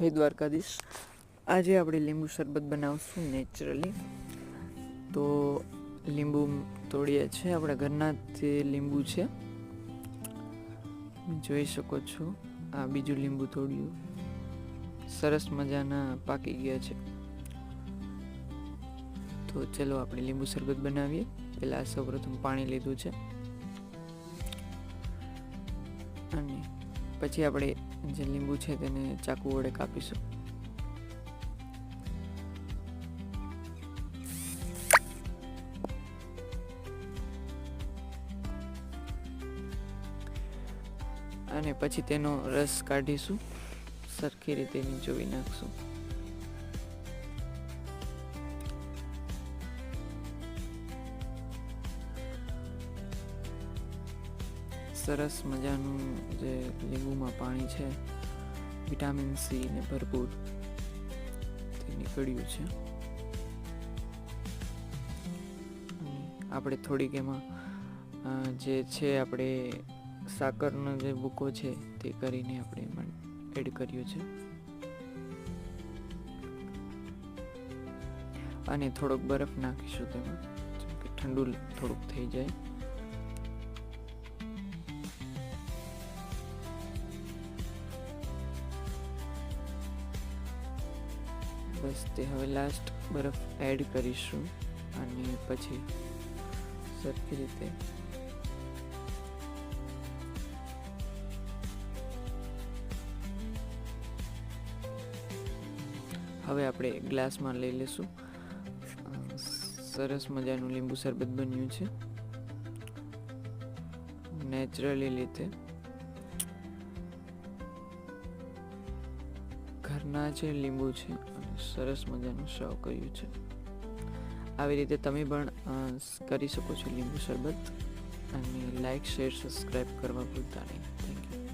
જય દ્વારકાધીશ. આજે આપણે લીંબુ શરબત બનાવશું નેચરલી. તો લીંબુ તોડીએ છે. આપણા ઘરના જે લીંબુ છે જોઈ શકો છો. આ બીજું લીંબુ તોડ્યું. સરસ મજાના પાકી ગયા છે. તો ચલો આપણે લીંબુ શરબત બનાવીએ. પહેલાં સૌપ્રથમ પાણી લીધું છે. અને પછી આપણે જે લીંબુ છે તેને ચાકુ વડે કાપીશું. અને પછી તેનો રસ કાઢીશું. સરખી રીતે નીચોવી નાખશું. સરસ મજાનું જે લીંબુમાં પાણી છે, વિટામિન સી ને ભરપૂર તે નીકળ્યું છે. આપણે થોડીક એમાં જે છે આપણે સાકરનો જે ભૂકો છે તે કરીને આપણે એમાં એડ કર્યો છે. અને થોડોક બરફ નાખીશું તેમાં કે ઠંડુ થોડુંક થઈ જાય. બસ તે હવે લાસ્ટ બરફ એડ કરીશું અને પછી સરખી રીતે હવે આપણે ગ્લાસમાં લઈ લેશું. સરસ મજાનું લીંબુ શરબત બન્યું છે. નેચરલી રીતે ઘરના જે લીંબુ છે અને સરસ મજાનું સર્વ કર્યું છે. આવી રીતે તમે પણ કરી શકો છો લીંબુ શરબત. અને લાઈક શેર સબસ્ક્રાઈબ કરવા ભૂલતા નહીં. Thank you